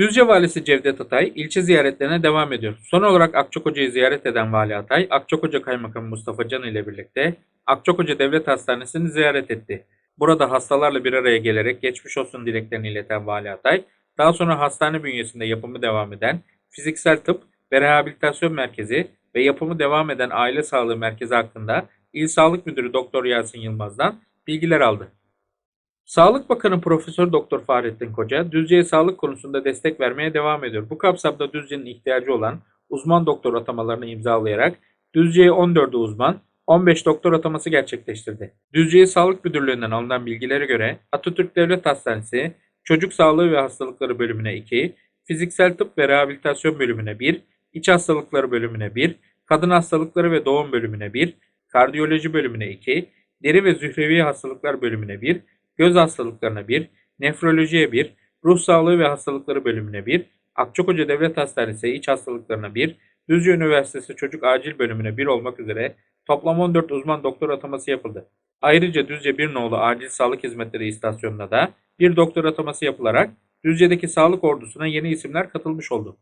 Düzce Valisi Cevdet Atay ilçe ziyaretlerine devam ediyor. Son olarak Akçakoca'yı ziyaret eden Vali Atay, Akçakoca Kaymakamı Mustafa Can ile birlikte Akçakoca Devlet Hastanesi'ni ziyaret etti. Burada hastalarla bir araya gelerek geçmiş olsun dileklerini ileten Vali Atay, daha sonra hastane bünyesinde yapımı devam eden Fiziksel Tıp ve Rehabilitasyon Merkezi ve yapımı devam eden Aile Sağlığı Merkezi hakkında İl Sağlık Müdürü Doktor Yasin Yılmaz'dan bilgiler aldı. Sağlık Bakanı Profesör Doktor Fahrettin Koca, Düzce'ye sağlık konusunda destek vermeye devam ediyor. Bu kapsamda Düzce'nin ihtiyacı olan uzman doktor atamalarını imzalayarak Düzce'ye 14'ü uzman, 15 doktor ataması gerçekleştirdi. Düzce'ye Sağlık Müdürlüğü'nden alınan bilgilere göre Atatürk Devlet Hastanesi Çocuk Sağlığı ve Hastalıkları bölümüne 2, Fiziksel Tıp ve Rehabilitasyon bölümüne 1, İç Hastalıkları bölümüne 1, Kadın Hastalıkları ve Doğum bölümüne 1, Kardiyoloji bölümüne 2, Deri ve Zührevi Hastalıklar bölümüne 1, Göz hastalıklarına 1, nefrolojiye 1, ruh sağlığı ve hastalıkları bölümüne 1, Akçakoca Devlet Hastanesi iç hastalıklarına 1, Düzce Üniversitesi Çocuk Acil bölümüne 1 olmak üzere toplam 14 uzman doktor ataması yapıldı. Ayrıca Düzce Bir Nolu Acil Sağlık Hizmetleri İstasyonu'na da bir doktor ataması yapılarak Düzce'deki sağlık ordusuna yeni isimler katılmış oldu.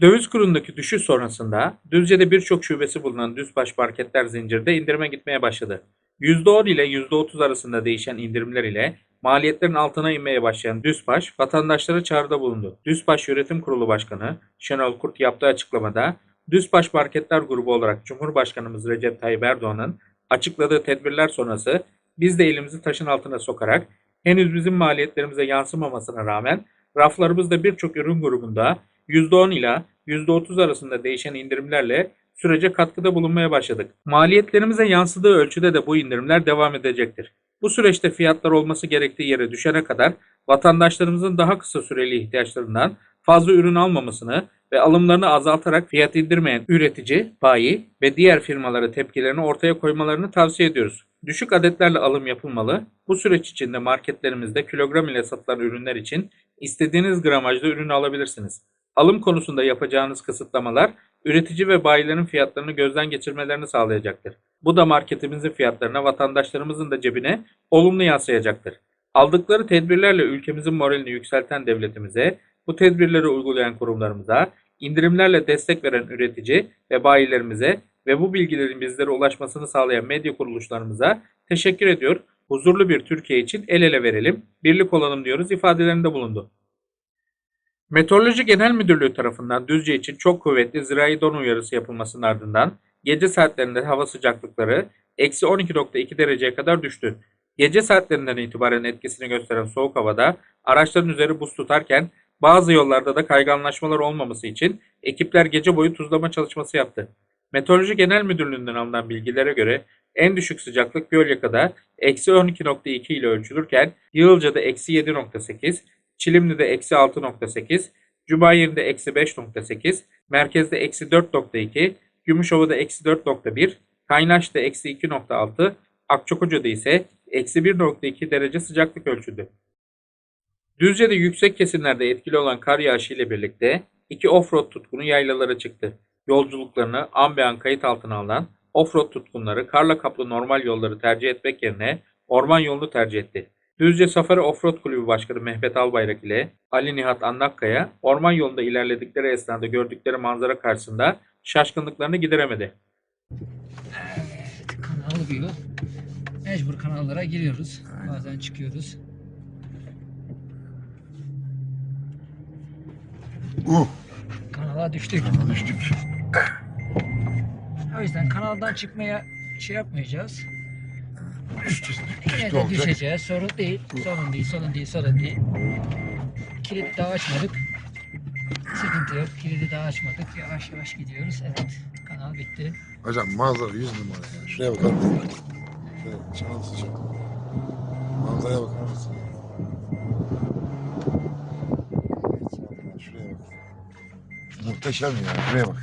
Döviz kurundaki düşüş sonrasında Düzce'de birçok şubesi bulunan Düzbaş marketler zincirde indirime gitmeye başladı. %10 ile %30 arasında değişen indirimler ile maliyetlerin altına inmeye başlayan Düzbaş vatandaşlara çağrıda bulundu. Düzbaş Yönetim Kurulu Başkanı Şenol Kurt yaptığı açıklamada Düzbaş Marketler Grubu olarak Cumhurbaşkanımız Recep Tayyip Erdoğan'ın açıkladığı tedbirler sonrası biz de elimizi taşın altına sokarak henüz bizim maliyetlerimize yansımamasına rağmen raflarımızda birçok ürün grubunda %10 ila %30 arasında değişen indirimlerle sürece katkıda bulunmaya başladık. Maliyetlerimize yansıdığı ölçüde de bu indirimler devam edecektir. Bu süreçte fiyatlar olması gerektiği yere düşene kadar vatandaşlarımızın daha kısa süreli ihtiyaçlarından fazla ürün almamasını ve alımlarını azaltarak fiyat indirmeyen üretici, bayi ve diğer firmalara tepkilerini ortaya koymalarını tavsiye ediyoruz. Düşük adetlerle alım yapılmalı. Bu süreç içinde marketlerimizde kilogram ile satılan ürünler için istediğiniz gramajda ürünü alabilirsiniz. Alım konusunda yapacağınız kısıtlamalar üretici ve bayilerin fiyatlarını gözden geçirmelerini sağlayacaktır. Bu da marketimizin fiyatlarına, vatandaşlarımızın da cebine olumlu yansıyacaktır. Aldıkları tedbirlerle ülkemizin moralini yükselten devletimize, bu tedbirleri uygulayan kurumlarımıza, indirimlerle destek veren üretici ve bayilerimize ve bu bilgilerin bizlere ulaşmasını sağlayan medya kuruluşlarımıza teşekkür ediyor. Huzurlu bir Türkiye için el ele verelim, birlik olalım diyoruz ifadelerinde bulundu. Meteoroloji Genel Müdürlüğü tarafından Düzce için çok kuvvetli zirai don uyarısı yapılmasının ardından gece saatlerinde hava sıcaklıkları eksi 12.2 dereceye kadar düştü. Gece saatlerinden itibaren etkisini gösteren soğuk havada araçların üzeri buz tutarken bazı yollarda da kayganlaşmalar olmaması için ekipler gece boyu tuzlama çalışması yaptı. Meteoroloji Genel Müdürlüğü'nden alınan bilgilere göre en düşük sıcaklık Gölyaka'da eksi 12.2 ile ölçülürken Yığılca'da eksi 7.8, Çilimli'de eksi 6.8, Cumhuriyet'de eksi 5.8, merkezde eksi 4.2, Gümüşova'da eksi 4.1, Kaynaş'ta eksi 2.6, Akçakoca'da ise eksi 1.2 derece sıcaklık ölçüldü. Düzce'de yüksek kesimlerde etkili olan kar yağışı ile birlikte iki offroad tutkunu yaylalara çıktı. Yolculuklarını an be an kayıt altına alan offroad tutkunları karla kaplı normal yolları tercih etmek yerine orman yolunu tercih etti. Düzce Safari Offroad Kulübü Başkanı Mehmet Albayrak ile Ali Nihat Anlakkaya orman yolunda ilerledikleri esnada gördükleri manzara karşısında şaşkınlıklarını gideremedi. Evet, kanal bir yol. Mecbur kanallara giriyoruz. Bazen çıkıyoruz. Uh, Kanala düştük. düştük. O yüzden kanaldan çıkmaya şey yapmayacağız. Düştük. Yine de olacak. düşeceğiz. Sorun değil. Sorun değil, sorun değil, sorun değil. Kilit daha açmadık. Sıkıntı yok. Kilidi daha açmadık. Yavaş yavaş gidiyoruz. Evet. Kanal bitti. Hocam manzara yüz numara ya. Şuraya bakar mısın? Bak. Çanal sıcak. Manzaraya bakar mısın? Şuraya bak. Muhteşem ya. Şuraya bak.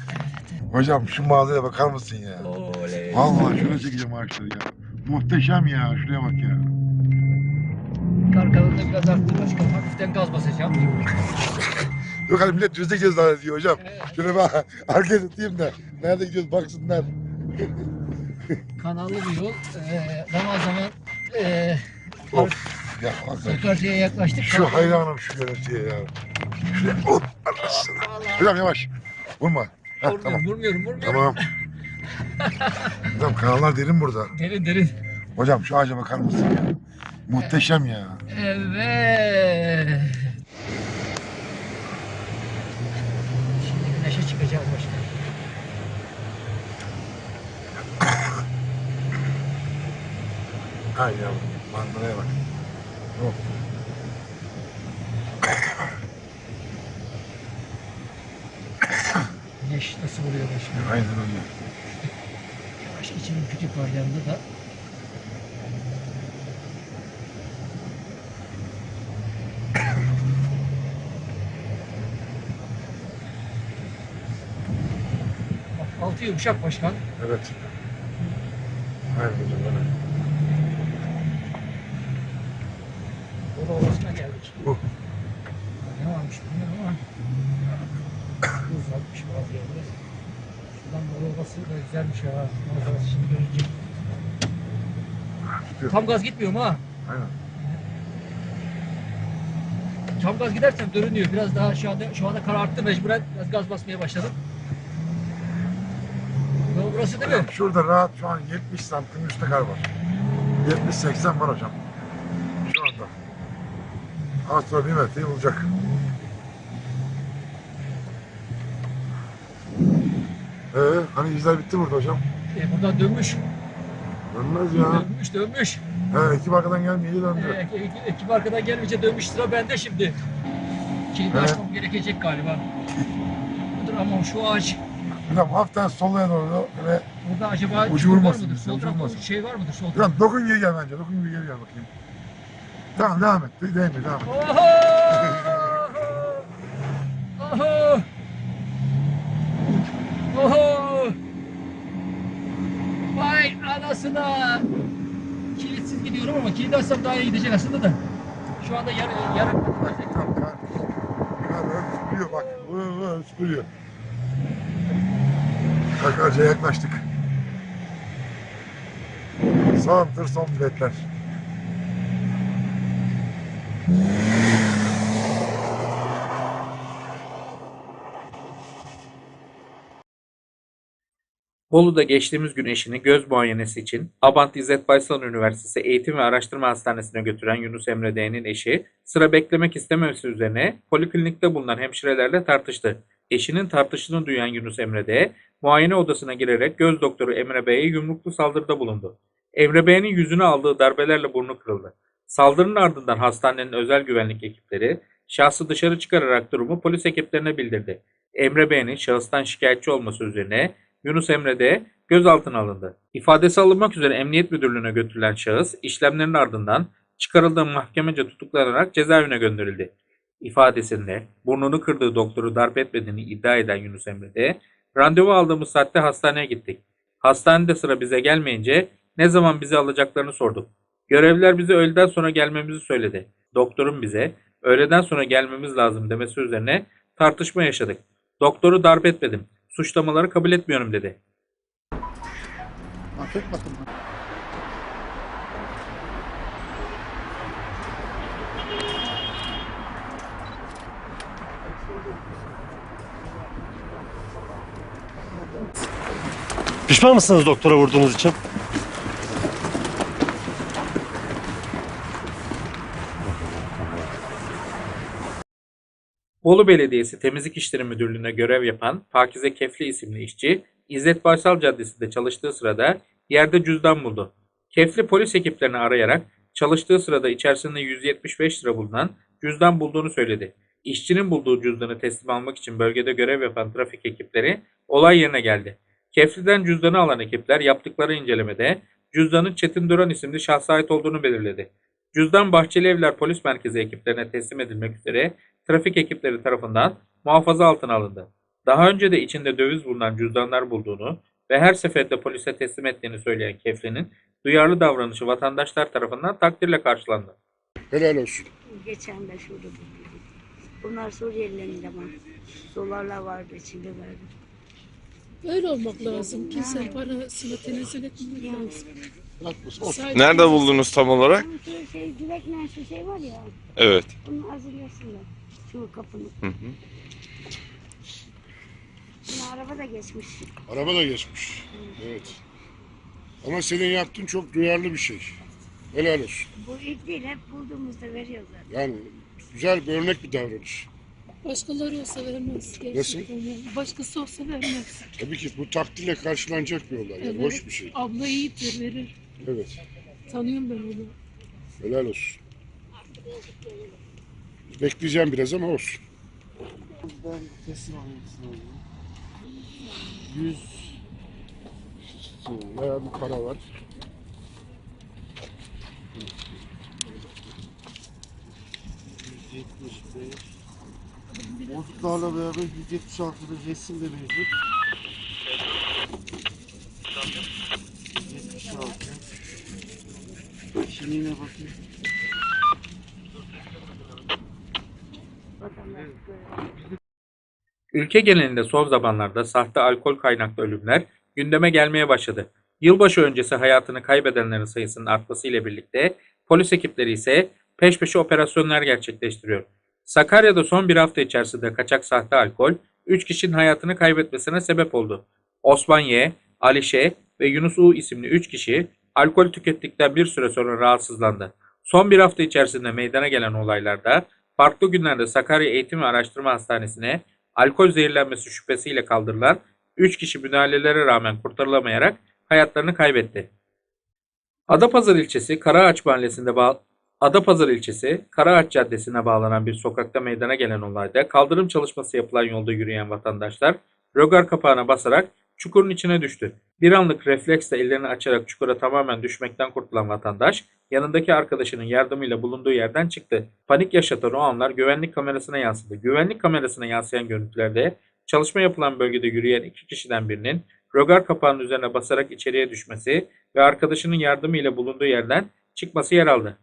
Hocam şu manzaraya bakar mısın ya? Oley. Vallahi şöyle çekeceğim ağaçları ya. Muhteşem ya. Şuraya bak ya. Arkalarında biraz arttı başkan. Hafiften gaz basacağım. Yok hani millet düzde gideceğiz zannediyor hocam. Evet. Şöyle bak arkaya tutayım da. Nerede gidiyoruz baksınlar. Kanallı bir yol. Ee, zaman zaman ee, Of. Ya bak. Sakarca'ya yaklaştık. Şu hayranım şu görüntüye ya. Şuraya hop anasını. Hocam yavaş. Vurma. Heh, Vurmuyorum, tamam. vurmuyorum, vurmuyorum. Tamam. Hocam kanallar derin burada. Derin derin. Hocam şu ağaca bakar mısın ya? Muhteşem ya. Evet. Şimdi güneşe çıkacağız başkanım. Ay yavrum manzaraya bak. Hop. Güneş nasıl vuruyor başkanım? Aynen öyle. Yavaş geçelim kütük var yanında da. Altı yumuşak başkan. Evet. Aynen hocam öyle. Bolu Ovası'na geldik. Oh. Ne varmış bilmiyorum ama buz varmış bazı yerler. Da güzelmiş ya. Manzarası şimdi görünce. Tutuyor. Tam gaz gitmiyorum ha. Aynen. Tam gaz gidersem görünüyor. Biraz daha şu anda şu anda kar arttı mecburen biraz gaz basmaya başladım. Yol burası değil mi? Şurada rahat şu an 70 santim üstte kar var. 70-80 var hocam. Şu anda. Az sonra bir metreyi bulacak. Ee, hani izler bitti burada hocam. E, buradan dönmüş. Dönmez ya. Dönmüş dönmüş. He, ekip arkadan gelmeyince E, döndü. ek- ek- ekip arkadan gelmeyince dönmüş sıra bende şimdi. Kilidi Evet. açmam gerekecek galiba. Dur ama şu ağaç Hocam hafiften solaya doğru ve burada acaba Ucu çukur var vurmasın mıdır? Sol ucu tarafta vurmasın. şey var mıdır? Sol tarafta? Hocam dokun geri gel bence. Dokun geri gel bakayım. Tamam devam et. Değil mi? Devam et. Oho! Oho! Anasına! Kilitsiz gidiyorum ama kilit açsam daha iyi gidecek aslında da. Şu anda yarı, yarı Tamam kar. Kar süpürüyor bak. Vı vı süpürüyor. Sakarca'ya yaklaştık. Son tır son biletler. Bolu'da geçtiğimiz gün eşini göz muayenesi için Abant İzzet Baysal Üniversitesi Eğitim ve Araştırma Hastanesi'ne götüren Yunus Emre D'nin eşi sıra beklemek istememesi üzerine poliklinikte bulunan hemşirelerle tartıştı. Eşinin tartıştığını duyan Yunus Emre D, muayene odasına girerek göz doktoru Emre Bey'e yumruklu saldırıda bulundu. Emre Bey'in yüzüne aldığı darbelerle burnu kırıldı. Saldırının ardından hastanenin özel güvenlik ekipleri şahsı dışarı çıkararak durumu polis ekiplerine bildirdi. Emre Bey'in şahıstan şikayetçi olması üzerine Yunus Emre de gözaltına alındı. İfadesi alınmak üzere Emniyet Müdürlüğü'ne götürülen şahıs işlemlerin ardından çıkarıldığı mahkemece tutuklanarak cezaevine gönderildi. İfadesinde burnunu kırdığı doktoru darp etmediğini iddia eden Yunus Emre de randevu aldığımız saatte hastaneye gittik. Hastanede sıra bize gelmeyince ne zaman bizi alacaklarını sorduk. Görevliler bize öğleden sonra gelmemizi söyledi. Doktorun bize öğleden sonra gelmemiz lazım demesi üzerine tartışma yaşadık. Doktoru darp etmedim. Suçlamaları kabul etmiyorum dedi. Afiyet bakın. Pişman mısınız doktora vurduğunuz için? Bolu Belediyesi Temizlik İşleri Müdürlüğü'ne görev yapan Pakize Kefli isimli işçi, İzzet Baysal Caddesi'nde çalıştığı sırada yerde cüzdan buldu. Kefli polis ekiplerini arayarak çalıştığı sırada içerisinde 175 lira bulunan cüzdan bulduğunu söyledi. İşçinin bulduğu cüzdanı teslim almak için bölgede görev yapan trafik ekipleri olay yerine geldi. Kefli'den cüzdanı alan ekipler yaptıkları incelemede cüzdanın Çetin Duran isimli şahsa ait olduğunu belirledi. Cüzdan Bahçeli Evler Polis Merkezi ekiplerine teslim edilmek üzere trafik ekipleri tarafından muhafaza altına alındı. Daha önce de içinde döviz bulunan cüzdanlar bulduğunu ve her seferinde polise teslim ettiğini söyleyen Kefli'nin duyarlı davranışı vatandaşlar tarafından takdirle karşılandı. Helal olsun. Geçen de şurada buldum. Bunlar Suriyelilerin de var. Dolarlar vardı içinde vardı. Öyle olmak lazım. Kimse parasını tenezzül etmemek Yani. Nerede buldunuz tam olarak? Şey direkle şu şey var ya. Evet. Bunun azılyasında. Şu kapının. Hı hı. Araba da geçmiş. Araba da geçmiş. Evet. Ama senin yaptığın çok duyarlı bir şey. Helal olsun. Bu ilk değil hep bulduğumuzda veriyoruz zaten. Yani güzel bir örnek bir davranış. Başkaları olsa vermez. Gerçekten yani. Başkası olsa vermez. Tabii ki bu takdirle karşılanacak bir olay. Yani Evet. hoş bir şey. Abla iyidir, verir. Evet. Tanıyorum ben onu. Helal olsun. Bekleyeceğim biraz ama olsun. Ben teslim alayım sana. 100 Bayağı bir para var. Bozuklarla beraber 176 da resim de mevcut. 176. Kimliğine bakayım. Vatandaş görevi. Ülke genelinde son zamanlarda sahte alkol kaynaklı ölümler gündeme gelmeye başladı. Yılbaşı öncesi hayatını kaybedenlerin sayısının artması ile birlikte polis ekipleri ise peş peşe operasyonlar gerçekleştiriyor. Sakarya'da son bir hafta içerisinde kaçak sahte alkol 3 kişinin hayatını kaybetmesine sebep oldu. Osman Y, Ali Ş ve Yunus U isimli 3 kişi alkol tükettikten bir süre sonra rahatsızlandı. Son bir hafta içerisinde meydana gelen olaylarda farklı günlerde Sakarya Eğitim ve Araştırma Hastanesi'ne alkol zehirlenmesi şüphesiyle kaldırılan 3 kişi müdahalelere rağmen kurtarılamayarak hayatlarını kaybetti. Adapazarı ilçesi Karaağaç mahallesinde Adapazarı ilçesi Karaağaç Caddesi'ne bağlanan bir sokakta meydana gelen olayda kaldırım çalışması yapılan yolda yürüyen vatandaşlar rögar kapağına basarak çukurun içine düştü. Bir anlık refleksle ellerini açarak çukura tamamen düşmekten kurtulan vatandaş yanındaki arkadaşının yardımıyla bulunduğu yerden çıktı. Panik yaşatan o anlar güvenlik kamerasına yansıdı. Güvenlik kamerasına yansıyan görüntülerde çalışma yapılan bölgede yürüyen iki kişiden birinin rögar kapağının üzerine basarak içeriye düşmesi ve arkadaşının yardımıyla bulunduğu yerden çıkması yer aldı.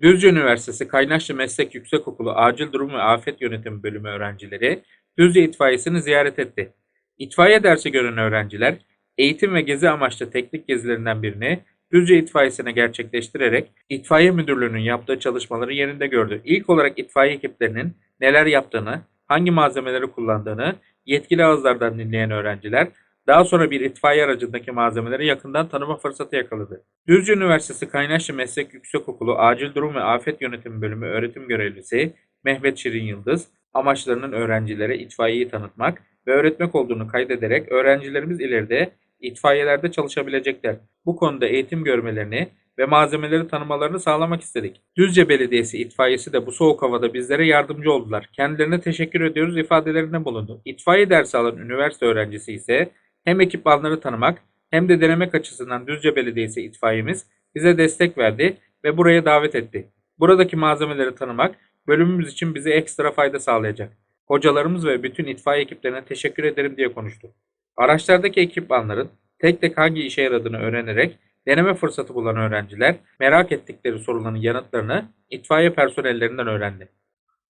Düzce Üniversitesi Kaynaşlı Meslek Yüksekokulu Acil Durum ve Afet Yönetimi Bölümü öğrencileri Düzce İtfaiyesini ziyaret etti. İtfaiye dersi gören öğrenciler eğitim ve gezi amaçlı teknik gezilerinden birini Düzce İtfaiyesi'ne gerçekleştirerek İtfaiye Müdürlüğü'nün yaptığı çalışmaları yerinde gördü. İlk olarak itfaiye ekiplerinin neler yaptığını, hangi malzemeleri kullandığını yetkili ağızlardan dinleyen öğrenciler daha sonra bir itfaiye aracındaki malzemeleri yakından tanıma fırsatı yakaladı. Düzce Üniversitesi Kaynaşlı Meslek Yüksekokulu Acil Durum ve Afet Yönetimi Bölümü öğretim görevlisi Mehmet Şirin Yıldız, amaçlarının öğrencilere itfaiyeyi tanıtmak ve öğretmek olduğunu kaydederek öğrencilerimiz ileride itfaiyelerde çalışabilecekler. Bu konuda eğitim görmelerini ve malzemeleri tanımalarını sağlamak istedik. Düzce Belediyesi itfaiyesi de bu soğuk havada bizlere yardımcı oldular. Kendilerine teşekkür ediyoruz ifadelerinde bulundu. İtfaiye dersi alan üniversite öğrencisi ise hem ekipmanları tanımak hem de denemek açısından Düzce Belediyesi itfaiyemiz bize destek verdi ve buraya davet etti. Buradaki malzemeleri tanımak bölümümüz için bize ekstra fayda sağlayacak. Hocalarımız ve bütün itfaiye ekiplerine teşekkür ederim diye konuştu. Araçlardaki ekipmanların tek tek hangi işe yaradığını öğrenerek deneme fırsatı bulan öğrenciler merak ettikleri soruların yanıtlarını itfaiye personellerinden öğrendi.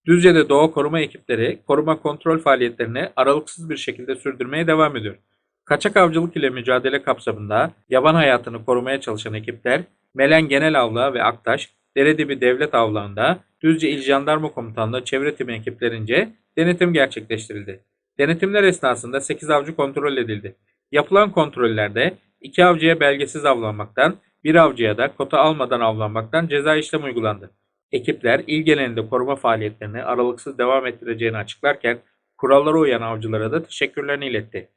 Düzce'de doğa koruma ekipleri koruma kontrol faaliyetlerini aralıksız bir şekilde sürdürmeye devam ediyor. Kaçak avcılık ile mücadele kapsamında yaban hayatını korumaya çalışan ekipler Melen Genel Avlağı ve Aktaş, Deredibi Devlet Avlağı'nda Düzce İl Jandarma Komutanlığı çevre timi ekiplerince denetim gerçekleştirildi. Denetimler esnasında 8 avcı kontrol edildi. Yapılan kontrollerde 2 avcıya belgesiz avlanmaktan, bir avcıya da kota almadan avlanmaktan ceza işlem uygulandı. Ekipler il genelinde koruma faaliyetlerini aralıksız devam ettireceğini açıklarken kurallara uyan avcılara da teşekkürlerini iletti.